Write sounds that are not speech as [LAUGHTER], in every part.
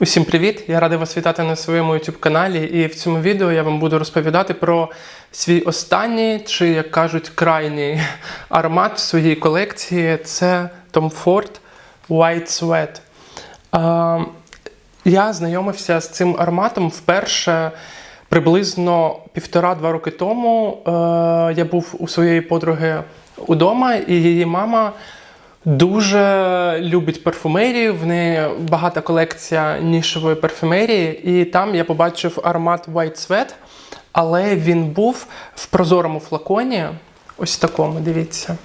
Усім привіт! Я радий вас вітати на своєму YouTube каналі. І в цьому відео я вам буду розповідати про свій останній, чи як кажуть, крайній [LAUGHS] аромат в своїй колекції. Це Tom Ford White Sweat. Я знайомився з цим ароматом вперше приблизно півтора-два роки тому. Е, я був у своєї подруги удома, і її мама дуже любить парфумерію. В неї багата колекція нішевої парфумерії, і там я побачив аромат White Sweat, але він був в прозорому флаконі. Ось такому, дивіться.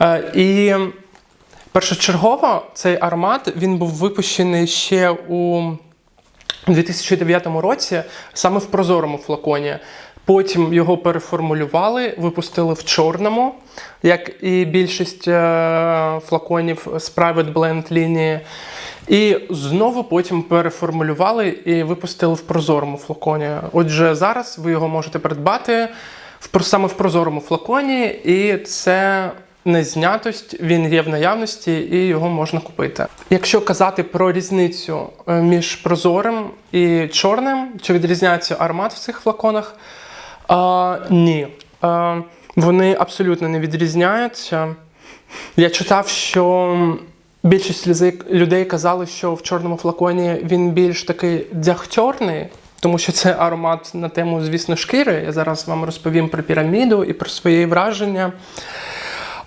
Е, І першочергово цей аромат він був випущений ще у 2009 році, саме в прозорому флаконі. Потім його переформулювали, випустили в чорному, як і більшість е, флаконів з Private Blend лінії. І знову потім переформулювали і випустили в прозорому флаконі. Отже, зараз ви його можете придбати саме в прозорому флаконі, і це не знятость, він є в наявності і його можна купити. Якщо казати про різницю е, між прозорим і чорним, чи відрізняється аромат в цих флаконах? А, ні. А, вони абсолютно не відрізняються. Я читав, що більшість людей казали, що в чорному флаконі він більш такий дягтьорний, тому що це аромат на тему, звісно, шкіри. Я зараз вам розповім про піраміду і про свої враження.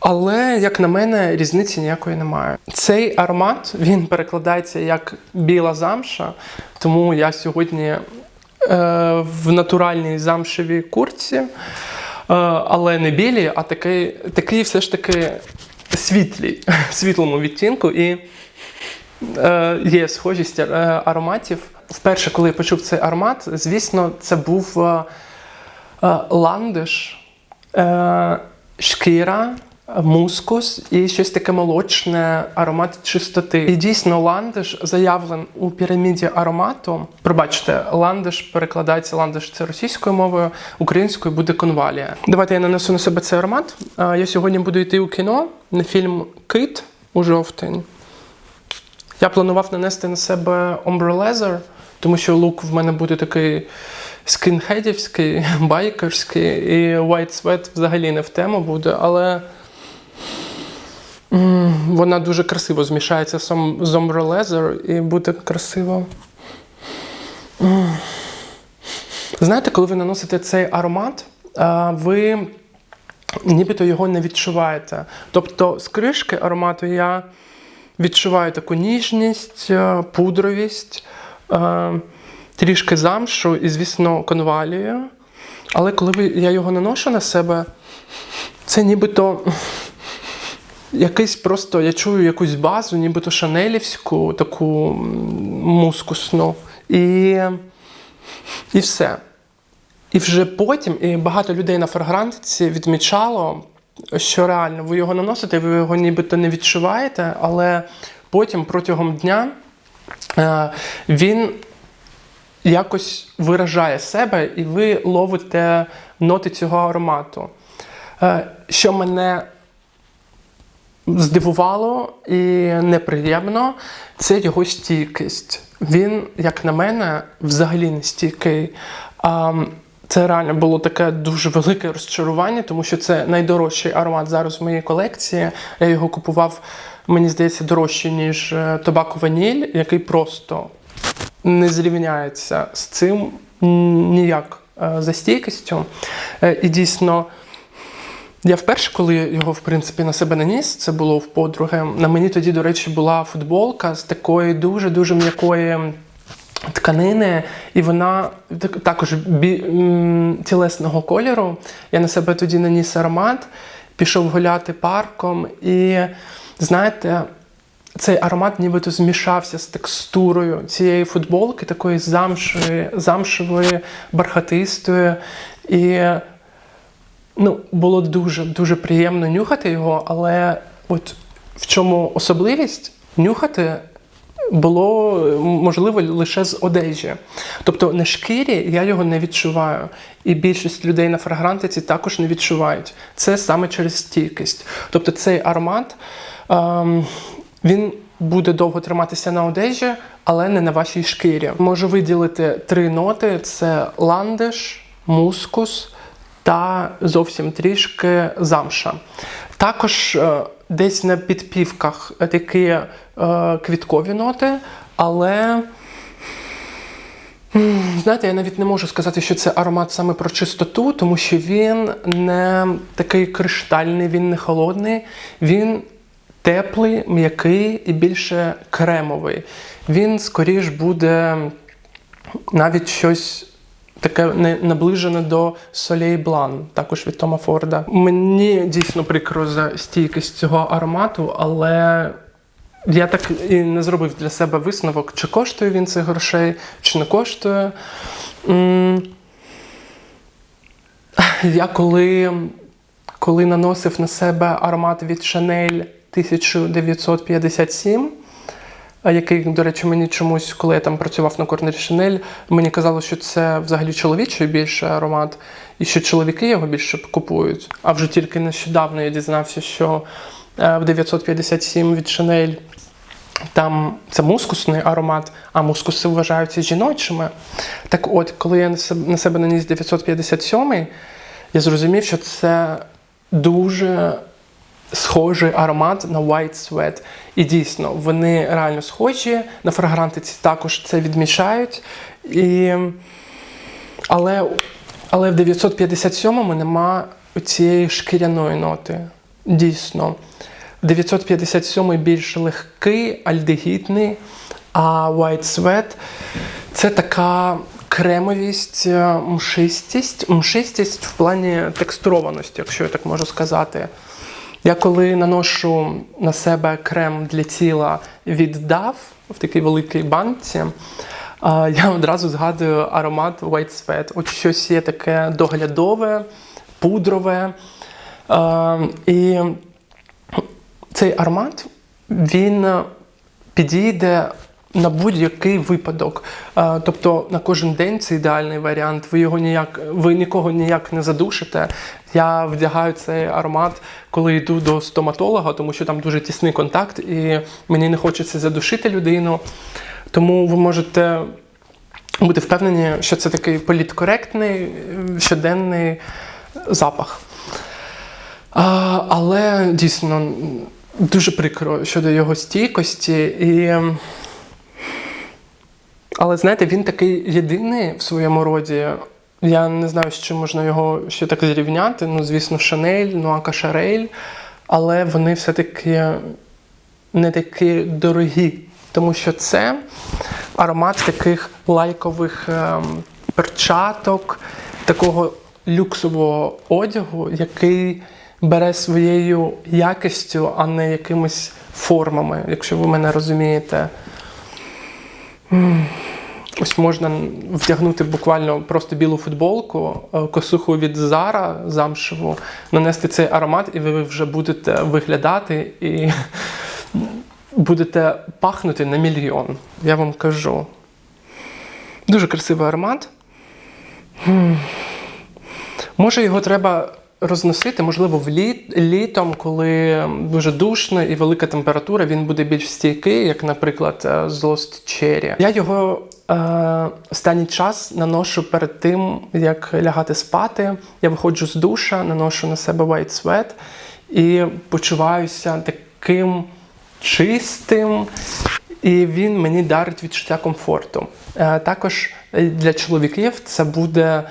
Але, як на мене, різниці ніякої немає. Цей аромат він перекладається як біла замша, тому я сьогодні е, в натуральній замшевій куртці, е, але не білій, а такий, такий все ж таки світлій, [LAUGHS] світлому відтінку. І е, є схожість е, ароматів. Вперше, коли я почув цей аромат, звісно, це був е, е, ландиш, е, шкіра, мускус і щось таке молочне, аромат чистоти. І дійсно, ландиш заявлен у піраміді аромату. Пробачте, ландиш перекладається ландиш це російською мовою, українською буде конвалія. Давайте я нанесу на себе цей аромат. Я сьогодні буду йти у кіно на фільм Кит у жовтень. Я планував нанести на себе Ombre Leather, тому що лук в мене буде такий скінхедівський, [LAUGHS] байкерський, і White Sweat взагалі не в тему буде, але вона дуже красиво змішається з ом- Ombre Leather і буде красиво. Знаєте, коли ви наносите цей аромат, ви нібито його не відчуваєте. Тобто з кришки аромату я відчуваю таку ніжність, пудровість, трішки замшу і, звісно, конвалію. Але коли я його наношу на себе, це нібито якийсь просто, я чую якусь базу, нібито шанелівську, таку мускусну. І, і все. І вже потім і багато людей на фрагрантиці відмічало, що реально ви його наносите, ви його нібито не відчуваєте, але потім протягом дня е, він якось виражає себе, і ви ловите ноти цього аромату. Е, Що мене здивувало і неприємно, це його стійкість. Він, як на мене, взагалі не стійкий. Це реально було таке дуже велике розчарування, тому що це найдорожчий аромат зараз в моїй колекції. Я його купував, мені здається, дорожче, ніж е, Тобако Ваніль, який просто не зрівняється з цим ніяк е, за стійкістю. Е, І дійсно. Я вперше, коли його в принципі на себе наніс, це було в подруги. На мені тоді, до речі, була футболка з такої дуже дуже м'якої тканини, і вона також бі- тілесного кольору. Я на себе тоді наніс аромат, пішов гуляти парком, і знаєте. Цей аромат нібито змішався з текстурою цієї футболки, такої замшевої, замшевої, бархатистої. І ну, було дуже дуже приємно нюхати його, але от в чому особливість нюхати було можливо лише з одежі. Тобто на шкірі я його не відчуваю. І більшість людей на фрагрантиці також не відчувають. Це саме через стійкість. Тобто цей аромат ем, він буде довго триматися на одежі, але не на вашій шкірі. Можу виділити три ноти: це ландиш, мускус та зовсім трішки замша. Також е, десь на підпівках такі е, квіткові ноти, але. Знаєте, я навіть не можу сказати, що це аромат саме про чистоту, тому що він не такий криштальний, він не холодний, він теплий, м'який і більше кремовий. Він скоріш буде навіть щось таке не наближене до Солей Блан, також від Тома Форда. Мені дійсно прикро за стійкість цього аромату, але я так і не зробив для себе висновок, чи коштує він цих грошей, чи не коштує. Я коли, коли наносив на себе аромат від Chanel 1957, а який, до речі, мені чомусь, коли я там працював на Корнері Chanel, мені казало, що це взагалі чоловічий більше аромат, і що чоловіки його більше купують. А вже тільки нещодавно я дізнався, що е, в 957 від Chanel там це мускусний аромат, а мускуси вважаються жіночими. Так от, коли я на себе наніс 957, я зрозумів, що це дуже схожий аромат на White Sweat. І дійсно, вони реально схожі. На фрагрантиці також це відмічають. І... Але, але в 957-му нема цієї шкіряної ноти. Дійсно. 957 більш легкий, альдегідний, а White Sweat це така кремовість, е, мшистість, мшистість в плані текстурованості, якщо я так можу сказати. Я коли наношу на себе крем для тіла від DAV в такій великій банці, [LAUGHS] я одразу згадую аромат White Sweat. От щось є таке доглядове, пудрове. І цей аромат він підійде на будь-який випадок. Тобто на кожен день це ідеальний варіант. Ви його ніяк, ви нікого ніяк не задушите. Я вдягаю цей аромат, коли йду до стоматолога, тому що там дуже тісний контакт, і мені не хочеться задушити людину. Тому ви можете бути впевнені, що це такий політкоректний, щоденний запах. А, але дійсно дуже прикро щодо його стійкості. І... Але знаєте, він такий єдиний в своєму роді. Я не знаю, з чим можна його ще так зрівняти. Ну, звісно, Шанель, Нуака Шарель, але вони все-таки не такі дорогі, тому що це аромат таких лайкових ем, перчаток, такого люксового одягу, який бере своєю якістю, а не якимись формами, якщо ви мене розумієте. Ось можна вдягнути буквально просто білу футболку, е, косуху від Зара замшеву, нанести цей аромат, і ви вже будете виглядати і [LAUGHS] будете пахнути на мільйон. Я вам кажу. Дуже красивий аромат. Може, його треба розносити, можливо, в літ, літом, коли дуже душно і велика температура, він буде більш стійкий, як, наприклад, е, з Lost Cherry. Я його е, останній час наношу перед тим, як лягати спати. Я виходжу з душа, наношу на себе White Sweat і почуваюся таким чистим, і він мені дарить відчуття комфорту. Е, Також е, для чоловіків це буде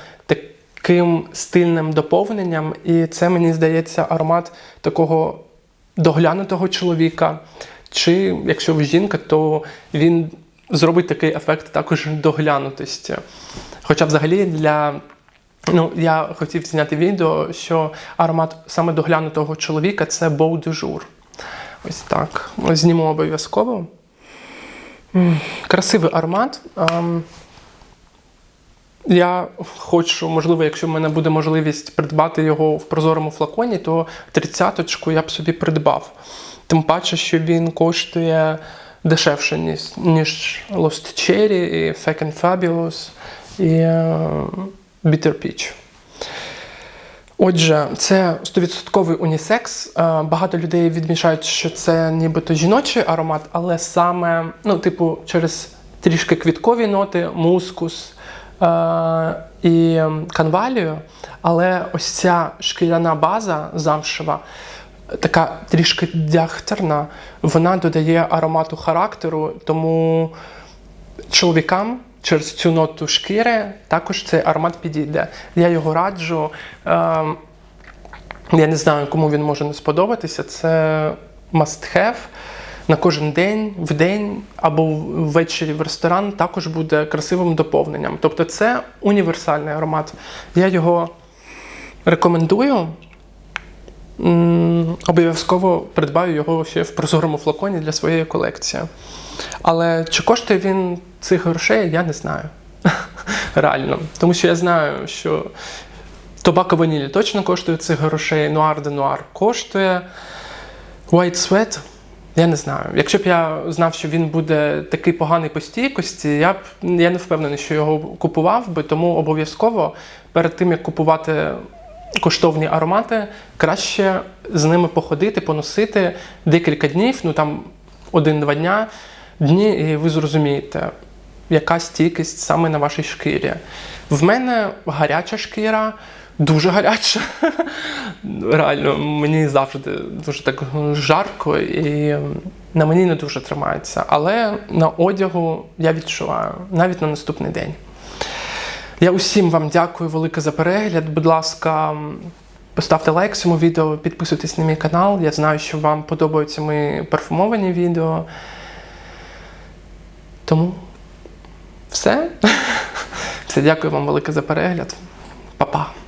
таким стильним доповненням, і це мені здається аромат такого доглянутого чоловіка. Чи якщо ви жінка, то він зробить такий ефект також доглянутості. Хоча взагалі для Ну, я хотів зняти відео, що аромат саме доглянутого чоловіка це Jour. Ось так. Зніму обов'язково. Красивий аромат. Я хочу, можливо, якщо в мене буде можливість придбати його в прозорому флаконі, то тридцяточку я б собі придбав. Тим паче, що він коштує дешевше, ніж, ніж Lost Cherry, і Fake and Fabulous, і е, Bitter Peach. Отже, це 100% унісекс. Е, Багато людей відмічають, що це нібито жіночий аромат, але саме, ну, типу, через трішки квіткові ноти, мускус і канвалію. Але ось ця шкіряна база замшева, така трішки дяхтерна, вона додає аромату характеру, тому чоловікам через цю ноту шкіри також цей аромат підійде. Я його раджу. Е, я не знаю, кому він може не сподобатися. Це must have. На кожен день, в день або ввечері в ресторан також буде красивим доповненням. Тобто це універсальний аромат. Я його рекомендую. Обов'язково придбаю його ще в прозорому флаконі для своєї колекції. Але чи коштує він цих грошей, я не знаю. [LAUGHS] Реально. Тому що я знаю, що Тобако ванілі точно коштує цих грошей, Нуар де Нуар коштує. White Sweat, я не знаю. Якщо б я знав, що він буде такий поганий по стійкості, я б я не впевнений, що його купував би, тому обов'язково перед тим, як купувати коштовні аромати, краще з ними походити, поносити декілька днів, ну там один-два дня, дні, і ви зрозумієте, яка стійкість саме на вашій шкірі. В мене гаряча шкіра, дуже гаряча. Реально, мені завжди дуже так жарко і на мені не дуже тримається. Але на одягу я відчуваю навіть на наступний день. Я усім вам дякую велике за перегляд. Будь ласка, поставте лайк цьому відео, підписуйтесь на мій канал. Я знаю, що вам подобаються мої парфумовані відео. Тому все. [LAUGHS] Все, дякую вам велике за перегляд. Па-па.